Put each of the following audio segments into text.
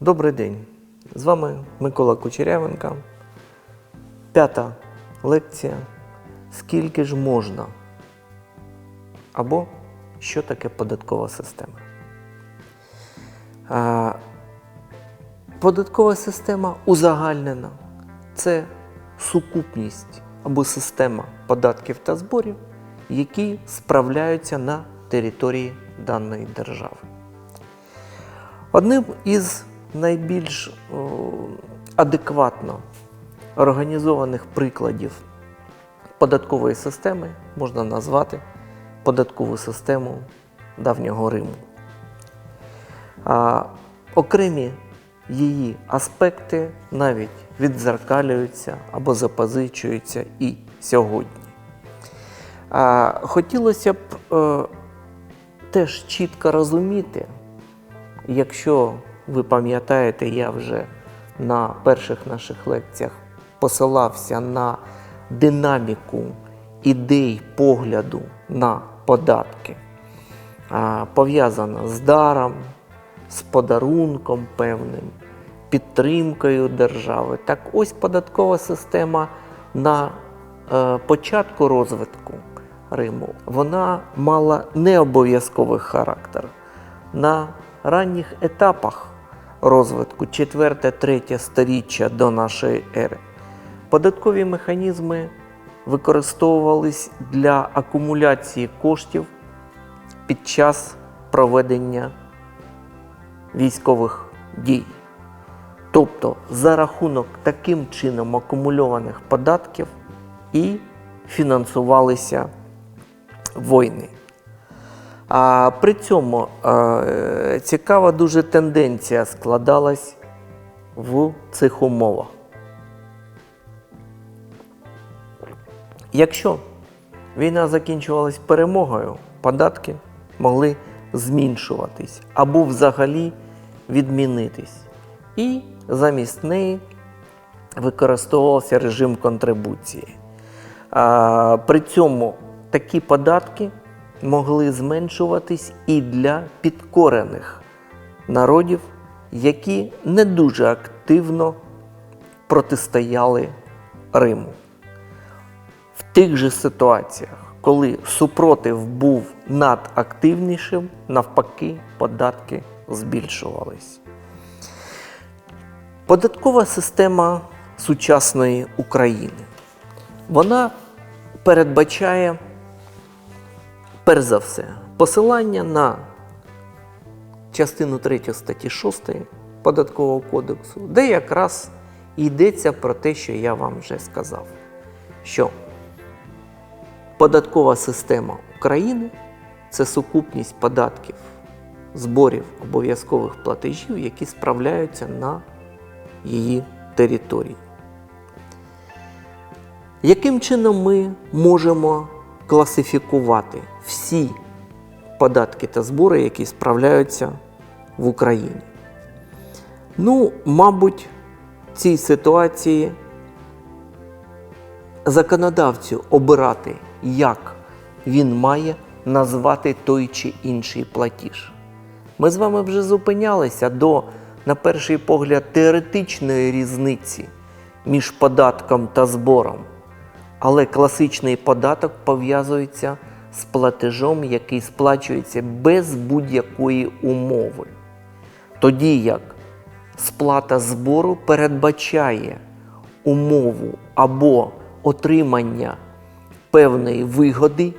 Добрий день. З вами Микола Кучерявенко. П'ята лекція. Скільки ж можна? Або що таке податкова система? Податкова система узагальнена. Це сукупність або система податків та зборів, які справляються на території даної держави. Одним із найбільш адекватно організованих прикладів податкової системи можна назвати податкову систему давнього Риму. Окремі її аспекти навіть відзеркалюються або запозичуються і сьогодні. Хотілося б е, теж чітко розуміти, Якщо ви пам'ятаєте, я вже на перших наших лекціях посилався на динаміку ідей погляду на податки, пов'язана з даром, з подарунком певним, підтримкою держави. Так ось податкова система на е, початку розвитку Риму вона мала не обов'язковий характер. На ранніх етапах розвитку 4-3 сторіччя до нашої ери податкові механізми використовувались для акумуляції коштів під час проведення військових дій. Тобто за рахунок таким чином акумульованих податків і фінансувалися війни. А при цьому е, цікава дуже тенденція складалась в цих умовах. Якщо війна закінчувалась перемогою, податки могли зменшуватись або взагалі відмінитись. І замість неї використовувався режим контрибуції. При цьому такі податки могли зменшуватись і для підкорених народів, які не дуже активно протистояли Риму. В тих же ситуаціях, коли супротив був надактивнішим, навпаки, податки збільшувались. Податкова система сучасної України. Вона передбачає перш за все, посилання на частину 3 статті 6 Податкового кодексу, де якраз йдеться про те, що я вам вже сказав, що податкова система України це сукупність податків, зборів обов'язкових платежів, які справляються на її території. Яким чином ми можемо класифікувати всі податки та збори, які справляються в Україні. Ну, мабуть, в цій ситуації законодавцю обирати, як він має назвати той чи інший платіж. Ми з вами вже зупинялися до, на перший погляд, теоретичної різниці між податком та збором. Але класичний податок пов'язується з платежом, який сплачується без будь-якої умови. Тоді як сплата збору передбачає умову або отримання певної вигоди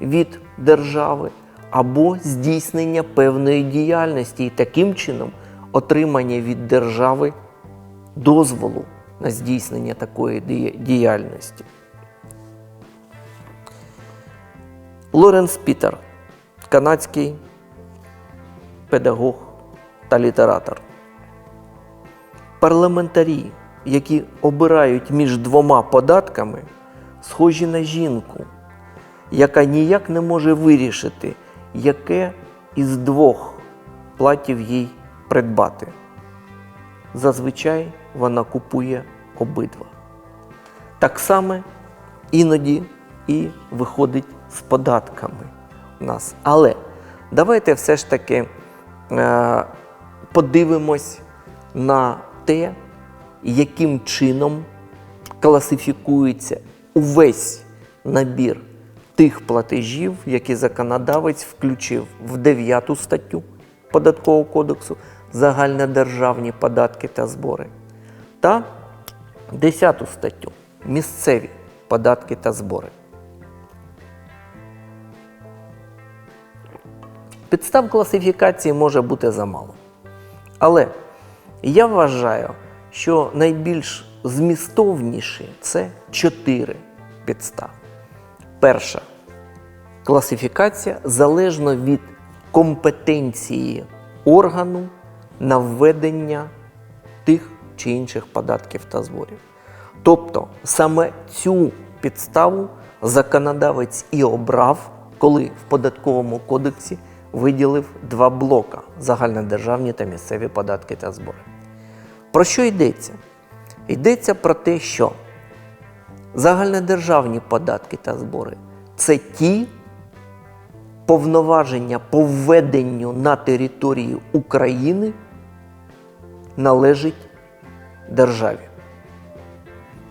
від держави, або здійснення певної діяльності, і таким чином отримання від держави дозволу на здійснення такої діяльності. Лоренс Пітер, канадський педагог та літератор. Парламентарі, які обирають між двома податками, схожі на жінку, яка ніяк не може вирішити, яке із двох платів їй придбати. Зазвичай вона купує обидва. Так само іноді і виходить з податками у нас. Але давайте все ж таки е, подивимось на те, яким чином класифікується увесь набір тих платежів, які законодавець включив в 9 статтю Податкового кодексу загальнодержавні податки та збори та 10 статтю місцеві податки та збори. Підстав класифікації може бути замало. Але я вважаю, що найбільш змістовніші це чотири підстави. Перша класифікація залежно від компетенції органу на введення тих чи інших податків та зборів. Тобто саме цю підставу законодавець і обрав, коли в податковому кодексі виділив два блока загальнодержавні та місцеві податки та збори. Про що йдеться? Йдеться про те, що загальнодержавні податки та збори це ті повноваження по введенню на території України належить державі.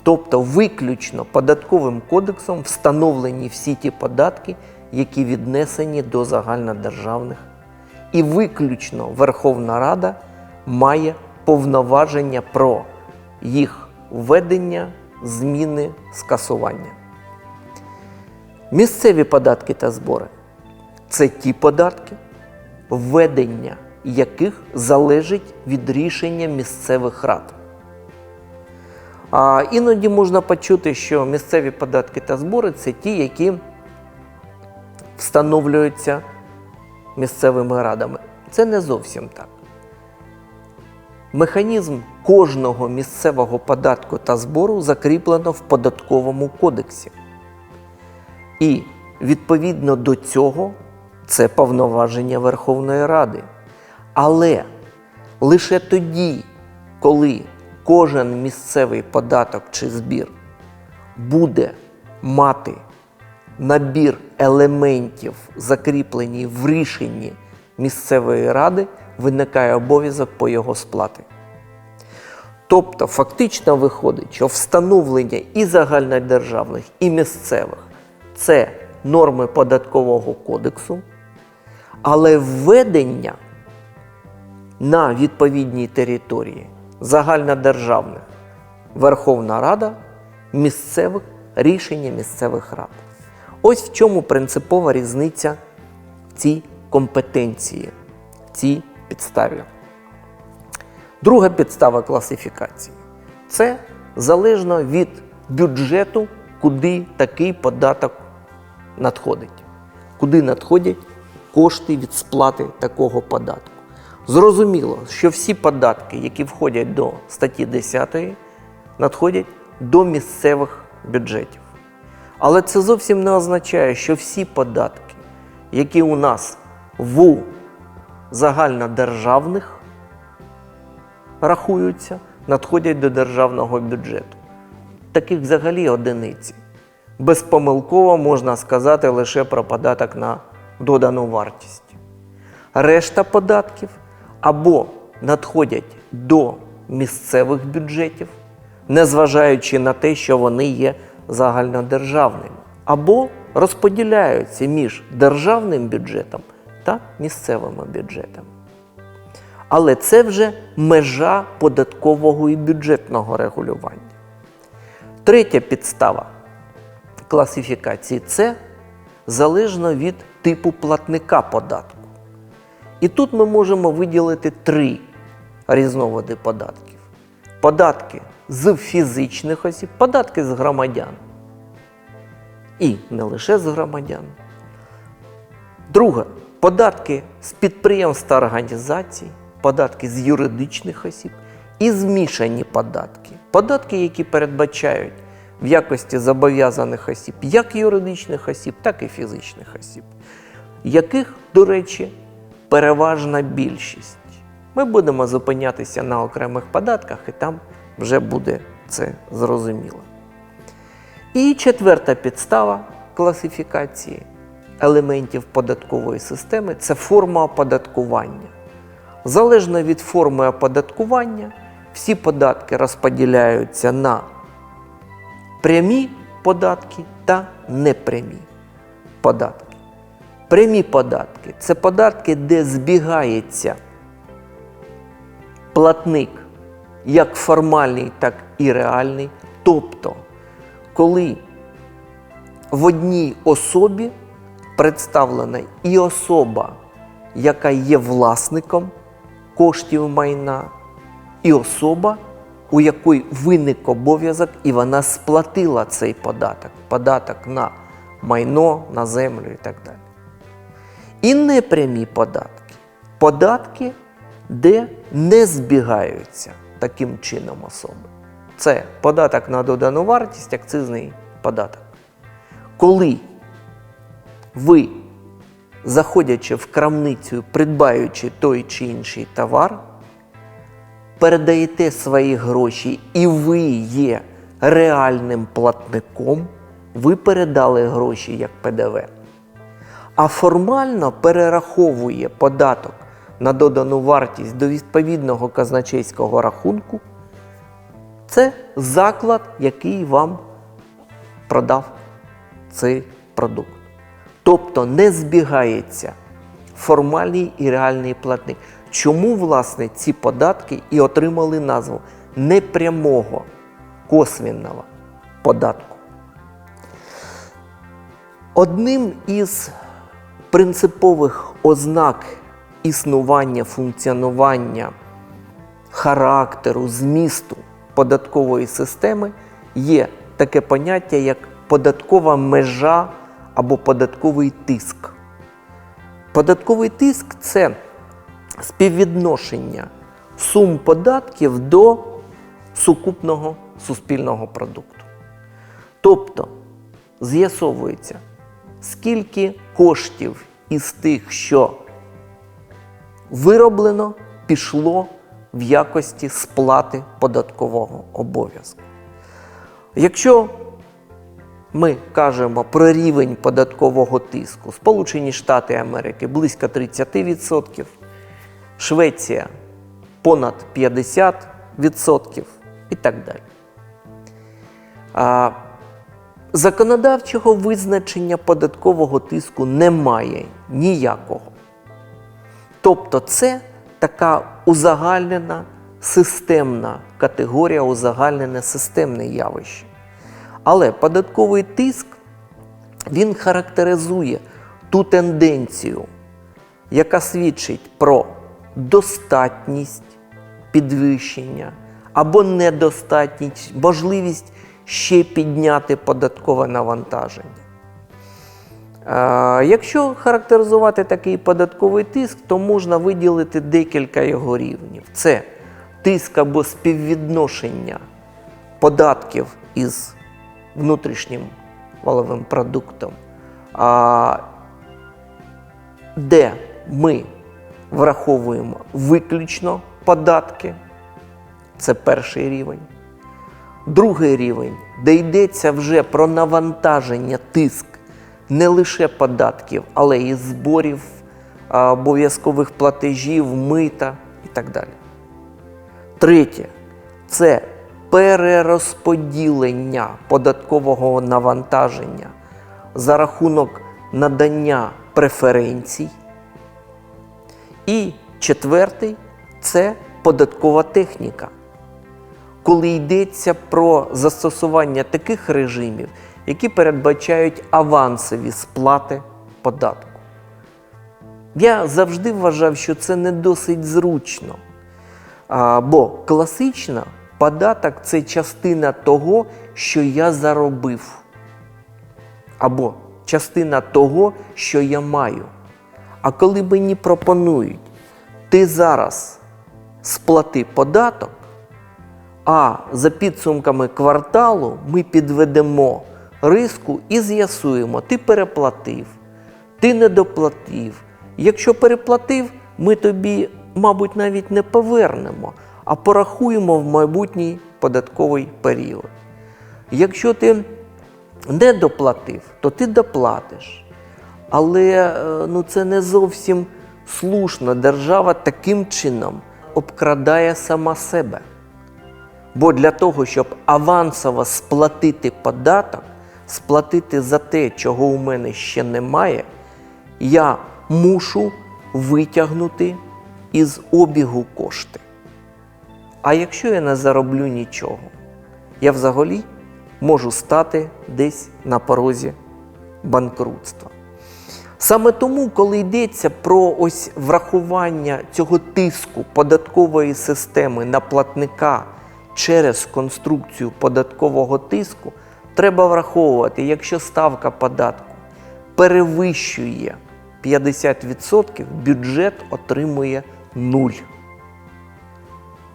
Тобто виключно податковим кодексом встановлені всі ті податки, які віднесені до загальнодержавних. І виключно Верховна Рада має повноваження про їх введення, зміни, скасування. Місцеві податки та збори це ті податки, введення яких залежить від рішення місцевих рад. А іноді можна почути, що місцеві податки та збори це ті, які встановлюються місцевими радами. Це не зовсім так. Механізм кожного місцевого податку та збору закріплено в податковому кодексі. І відповідно до цього це повноваження Верховної Ради. Але лише тоді, коли кожен місцевий податок чи збір буде мати набір елементів, закріплені в рішенні місцевої ради, виникає обов'язок по його сплати. Тобто, фактично виходить, що встановлення і загальнодержавних, і місцевих це норми податкового кодексу, але введення на відповідній території загальнодержавних Верховна Рада місцевих рішення місцевих рад. Ось в чому принципова різниця в цій компетенції, в цій підставі. Друга підстава класифікації це залежно від бюджету, куди такий податок надходить, куди надходять кошти від сплати такого податку. Зрозуміло, що всі податки, які входять до статті 10, надходять до місцевих бюджетів. Але це зовсім не означає, що всі податки, які у нас в загальнодержавних рахуються, надходять до державного бюджету. Таких взагалі одиниці. Безпомилково можна сказати лише про податок на додану вартість. Решта податків або надходять до місцевих бюджетів, незважаючи на те, що вони є загальнодержавними, або розподіляються між державним бюджетом та місцевими бюджетами. Але це вже межа податкового і бюджетного регулювання. Третя підстава класифікації це залежно від типу платника податку. І тут ми можемо виділити три різновиди податків: податки з фізичних осіб, податки з громадян. І не лише з громадян. Друге податки з підприємств та організацій, податки з юридичних осіб і змішані податки. Податки, які передбачають в якості зобов'язаних осіб як юридичних осіб, так і фізичних осіб, яких, до речі, переважна більшість. Ми будемо зупинятися на окремих податках, і там вже буде це зрозуміло. І четверта підстава класифікації елементів податкової системи це форма оподаткування. Залежно від форми оподаткування, всі податки розподіляються на прямі податки та непрямі податки. Прямі податки це податки, де збігається платник як формальний, так і реальний. Тобто, коли в одній особі представлена і особа, яка є власником коштів майна, і особа, у якої виник обов'язок, і вона сплатила цей податок, податок на майно, на землю і так далі. І непрямі податки. Податки, де не збігаються таким чином особи. Це податок на додану вартість, акцизний податок. Коли ви, заходячи в крамницю, придбаючи той чи інший товар, передаєте свої гроші і ви є реальним платником, ви передали гроші як ПДВ. А формально перераховує податок на додану вартість до відповідного казначейського рахунку. Це заклад, який вам продав цей продукт. Тобто не збігається формальний і реальний платник. Чому, власне, ці податки і отримали назву непрямого косвінного податку? Одним із принципових ознак існування, функціонування, характеру, змісту податкової системи є таке поняття, як податкова межа або податковий тиск. Податковий тиск це співвідношення сум податків до сукупного суспільного продукту. Тобто з'ясовується, скільки коштів із тих, що вироблено, пішло в якості сплати податкового обов'язку. Якщо ми кажемо про рівень податкового тиску, Сполучені Штати Америки близько 30%, Швеція понад 50% і так далі. А, Законодавчого визначення податкового тиску немає ніякого. Тобто це така узагальнена системна категорія, узагальнене системне явище. Але податковий тиск він характеризує ту тенденцію, яка свідчить про достатність підвищення або недостатність, можливість ще підняти податкове навантаження. Якщо характеризувати такий податковий тиск, то можна виділити декілька його рівнів. Це тиск або співвідношення податків із внутрішнім валовим продуктом, де ми враховуємо виключно податки, це перший рівень. Другий рівень, де йдеться вже про навантаження, тиск не лише податків, але і зборів, обов'язкових платежів, мита і так далі. Третє це перерозподілення податкового навантаження за рахунок надання преференцій. І четвертий це податкова техніка, коли йдеться про застосування таких режимів, які передбачають авансові сплати податку. Я завжди вважав, що це не досить зручно. Бо класично податок це частина того, що я заробив, або частина того, що я маю. А коли мені пропонують, ти зараз сплати податок, а за підсумками кварталу ми підведемо риску і з'ясуємо, ти переплатив, ти не доплатив. Якщо переплатив, ми тобі, мабуть, навіть не повернемо, а порахуємо в майбутній податковий період. Якщо ти не доплатив, то ти доплатиш. Але е, ну, це не зовсім слушно держава таким чином обкрадає сама себе. Бо для того, щоб авансово сплатити податок, сплатити за те, чого у мене ще немає, я мушу витягнути із обігу кошти. А якщо я не зароблю нічого, я взагалі можу стати десь на порозі банкрутства. Саме тому, коли йдеться про ось врахування цього тиску податкової системи на платника через конструкцію податкового тиску, треба враховувати, якщо ставка податку перевищує 50%, бюджет отримує нуль.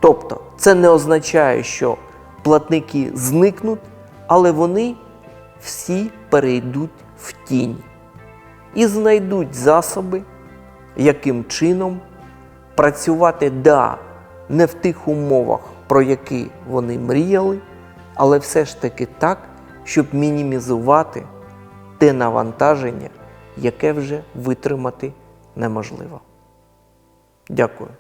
Тобто це не означає, що платники зникнуть, але вони всі перейдуть в тінь і знайдуть засоби, яким чином працювати да, не в тих умовах, про які вони мріяли, але все ж таки так, щоб мінімізувати те навантаження, яке вже витримати неможливо. Дякую.